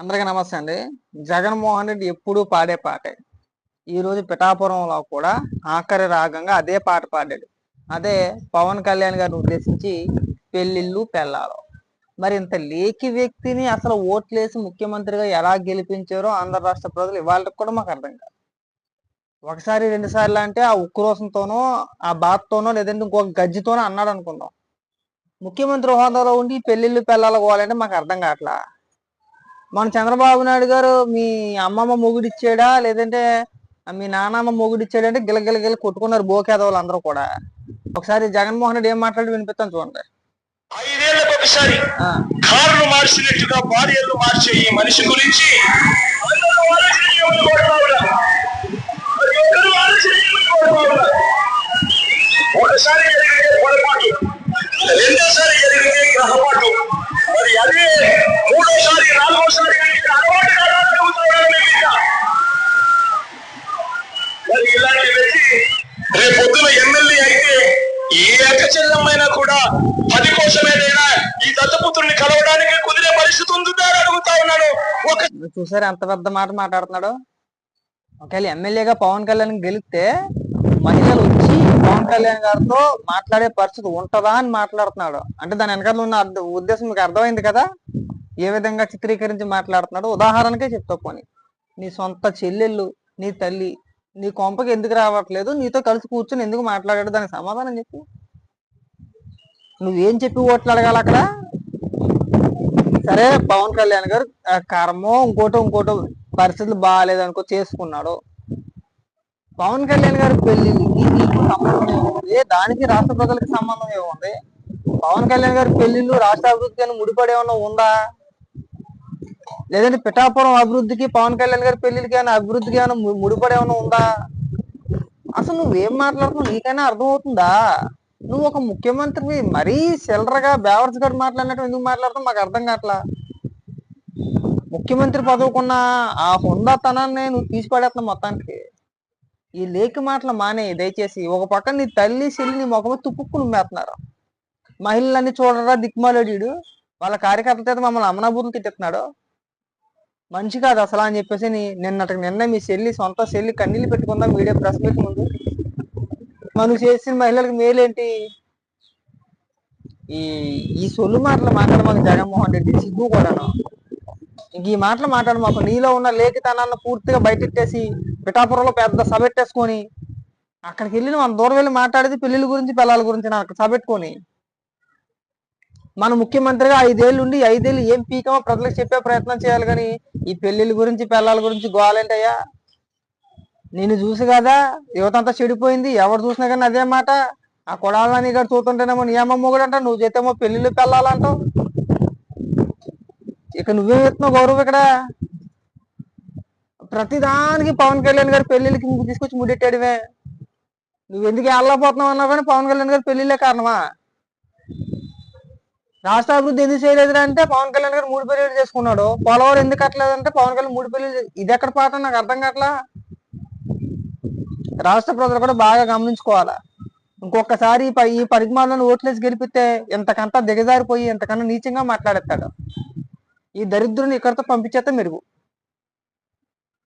అందరికీ నమస్తే అండి. జగన్మోహన్ రెడ్డి ఎప్పుడూ పాడే పాటే. ఈరోజు పిఠాపురంలో కూడా ఆఖరి రాగంగా అదే పాట పాడాడు. అదే పవన్ కళ్యాణ్ గారిని ఉద్దేశించి పెళ్ళిళ్ళు పెళ్ళాలు. మరి ఇంత లేకి వ్యక్తిని అసలు ఓట్లేసి ముఖ్యమంత్రిగా ఎలా గెలిపించారో ఆంధ్ర రాష్ట్ర ప్రజలు ఇవాళకి కూడా మాకు అర్థం కాదు. ఒకసారి రెండు సార్లు అంటే ఆ ఉక్రోషంతోనో ఆ బాత్తోనో లేదంటే ఇంకొక గజ్జితోనో అన్నాడు అనుకుందాం. ముఖ్యమంత్రి హోదాలో ఉండి పెళ్ళిళ్ళు పెళ్ళాలి పోవాలంటే మాకు అర్థం కావట్లా? మన చంద్రబాబు నాయుడు గారు మీ అమ్మమ్మ మొగుడిచ్చాడా? లేదంటే మీ నాన్నమ్మ మొగుడిచ్చాడా? అంటే గిలగిల గిల కొట్టుకున్నారు బోకేదవులు అందరూ కూడా. ఒకసారి జగన్మోహన్ రెడ్డి ఏం మాట్లాడి వినిపిస్తాను చూడండి. ఐదేళ్ళకు ఒకసారి కార్లు మార్చినట్టుగా భార్యలు మార్చే ఈ మనిషి గురించి ఇలాంటి వ్యక్తి రేపొద్దున ఎమ్మెల్యే అయితే ఏ అక్క కూడా పది కోసమేదైనా ఈ దత్తపుత్రుని కలవడానికి కుదిరే పరిస్థితి ఉంటుందా అడుగుతా ఉన్నాను. ఒక చూసారు ఎంత పెద్ద మాట మాట్లాడుతున్నాడు? ఒకవేళ ఎమ్మెల్యేగా పవన్ కళ్యాణ్ గెలిస్తే మహిళలు వచ్చి పవన్ కళ్యాణ్ గారితో మాట్లాడే పరిస్థితి ఉంటదా అని మాట్లాడుతున్నాడు. అంటే దాని వెనకాల ఉన్న ఉద్దేశం మీకు అర్థమైంది కదా? ఏ విధంగా చిత్రీకరించి మాట్లాడుతున్నాడు? ఉదాహరణకే చెప్తా పోని. నీ సొంత చెల్లెళ్ళు నీ తల్లి నీ కొంపకి ఎందుకు రావట్లేదు? నీతో కలిసి కూర్చొని ఎందుకు మాట్లాడాడు? దానికి సమాధానం చెప్పు. నువ్వేం చెప్పి ఓట్లు అడగాలి అక్కడ? సరే పవన్ కళ్యాణ్ గారు కర్మో ఇంకోటో ఇంకోటో పరిస్థితులు బాగాలేదనుకో చేసుకున్నాడు. పవన్ కళ్యాణ్ గారి పెళ్ళి సంబంధం ఏముంది? దానికి రాష్ట్ర ప్రజలకు సంబంధం ఏముంది? పవన్ కళ్యాణ్ గారి పెళ్ళిళ్ళు రాష్ట్ర అభివృద్ధికి అని ముడిపడి ఏమన్నా ఉందా? లేదంటే పిఠాపురం అభివృద్ధికి పవన్ కళ్యాణ్ గారి పెళ్ళికి కానీ అభివృద్ధికి కానీ ము- ముడిపడి ఏమైనా ఉందా? అసలు నువ్వేం మాట్లాడుతున్నావు? నీకైనా అర్థమవుతుందా? నువ్వు ఒక ముఖ్యమంత్రివి మరీ చిల్లరగా బేవర్స్ గారు మాట్లాడినట్టు ఎందుకు మాట్లాడుతావు మాకు అర్థం కావట్లా. ముఖ్యమంత్రి పదవుకున్న ఆ హుందాతనాన్ని నువ్వు తీసిపడేస్తున్నావు మొత్తానికి. ఈ లేఖ మాటలు మానే దయచేసి. ఒక పక్కన నీ తల్లి చెల్లి నీ ముఖం తుప్పుకు నుమ్మేస్తున్నారు. మహిళలన్నీ చూడరా దిక్మాలడీడు వాళ్ళ కార్యకర్తల చేత మమ్మల్ని అమనాభూతులు తిట్టేస్తున్నాడు. మంచి కాదు అసలు అని చెప్పేసి నీ- నిన్న మీ చెల్లి సొంత చెల్లి కన్నీళ్ళు పెట్టుకుందాం వీడియో ప్రెస్ మీట్ ముందు. మనం చేసిన మహిళలకు మేలేంటి? ఈ ఈ సొల్లు మాటలు మాట్లాడమాకు జగన్మోహన్ రెడ్డి సిగ్గు కూడాను. ఇంక ఈ మాటలు మాట్లాడు మాకు. నీలో ఉన్న లేఖితనాన్ని పూర్తిగా బయటెట్టేసి పిఠాపురంలో పెద్ద సభ పెట్టేసుకొని అక్కడికి వెళ్ళి మనం దూరం వెళ్ళి మాట్లాడేది పెళ్ళిళ్ళ గురించి పిల్లల గురించి నాకు సభ పెట్టుకొని. మన ముఖ్యమంత్రిగా ఐదేళ్ళు ఉండి ఐదేళ్ళు ఏం పీకమో ప్రజలకు చెప్పే ప్రయత్నం చేయాలి కానీ ఈ పెళ్ళిళ్ళ గురించి పిల్లల గురించి గోవాలంటయ్యా నేను చూసి కదా యువత అంతా చెడిపోయింది. ఎవరు చూసినా కానీ అదే మాట. ఆ కొడాలని గారు చూస్తుంటేనేమో నియమం మొగుడు అంటావు నువ్వు చేతేమో పెళ్ళిళ్ళు పెళ్ళాలంటావు. ఇక నువ్వేం చెప్తున్నావు గౌరవ్ ఇక్కడ. ప్రతిదానికి పవన్ కళ్యాణ్ గారు పెళ్ళిళ్ళకి తీసుకొచ్చి ముడెట్టాడివే నువ్వు ఎందుకు వెళ్ళకపోతున్నావు అన్నావు కానీ పవన్ కళ్యాణ్ గారి పెళ్ళిళ్ళే కారణమా? రాష్ట్ర అభివృద్ధి ఎందుకు చేయలేదురా అంటే పవన్ కళ్యాణ్ గారు మూడు పెళ్ళి చేసుకున్నాడు. పోలవరం ఎందుకు కట్టలేదంటే పవన్ కళ్యాణ్ మూడు పెళ్ళి ఇది ఎక్కడ పాట? నాకు అర్థం కావట్లా? రాష్ట్ర ప్రజలు కూడా బాగా గమనించుకోవాలా? ఇంకొకసారి ఈ ప- పరిమాణాలను ఓట్లేసి గెలిపితే ఇంతకంతా దిగజారిపోయి ఇంతకన్నా నీచంగా మాట్లాడేస్తాడు. ఈ దరిద్రుని ఇక్కడితో పంపించేస్తే మెరుగు.